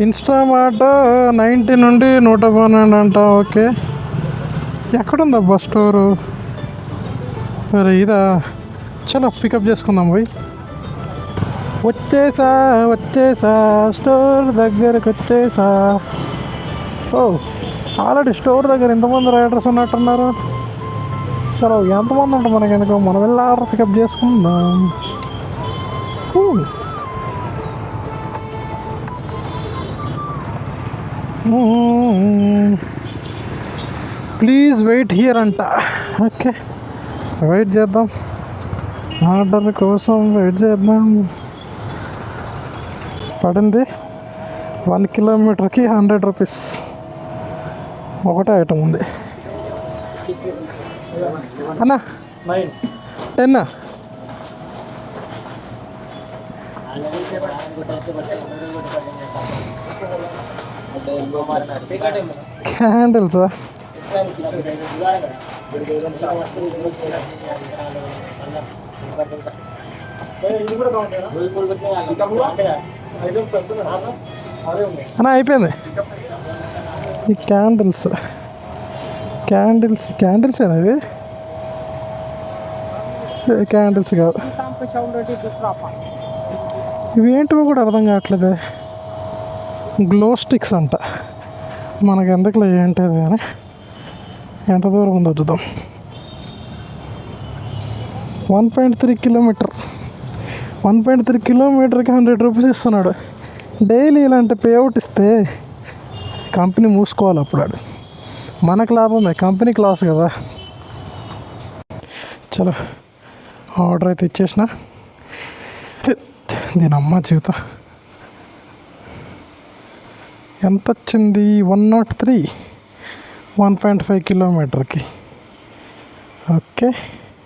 Instamart ninety నుండి నూట పన్నెండు అంట ఓకే. ఎక్కడుందా bus store? మరి ఇదా. చలో పికప్ చేసుకుందాం పోయి. వచ్చేసా వచ్చేసా స్టోర్ దగ్గరకు వచ్చేసా. ఓ ఆల్రెడీ స్టోర్ దగ్గర ఎంతమంది రైడర్స్ ఉన్నట్టున్నారు. చలో ఎంతమంది ఉంటాం మనకి వెనుక? మనం వెళ్ళి ఆర్డర్ పికప్ చేసుకుందాం. ప్లీజ్ వెయిట్ హియర్ అంట. ఓకే వెయిట్ చేద్దాం. ఆర్డర్ కోసం వెయిట్ చేద్దాం. పడింది వన్ కిలోమీటర్కి హండ్రెడ్ రూపీస్. ఒకటే ఐటమ్ ఉంది. అన్నా టెన్ క్యాండిల్సా? అన్న అయిపోయింది. ఈ క్యాండిల్స్. క్యాండిల్స్ క్యాండిల్స్ ఇవి? క్యాండిల్స్ కావు. ఇవి ఏంటివో కూడా అర్థం కావట్లేదు. గ్లో స్టిక్స్ అంట మనకు ఎందుకులే ఏంటిది కానీ ఎంత దూరం ఉందో చూద్దాం one point three kilometer one point three కిలోమీటర్కి హండ్రెడ్ రూపీస్ ఇస్తున్నాడు డైలీ ఇలాంటి పేఅవుట్ ఇస్తే కంపెనీ మూసుకోవాలి అప్పుడు మనకు లాభమే కంపెనీకి లాస్ కదా చలో ఆర్డర్ అయితే ఇచ్చేసిన దీని అమ్మ జీవితం ఎంత వచ్చింది one not oh three one point five కిలోమీటర్కి. ఓకే.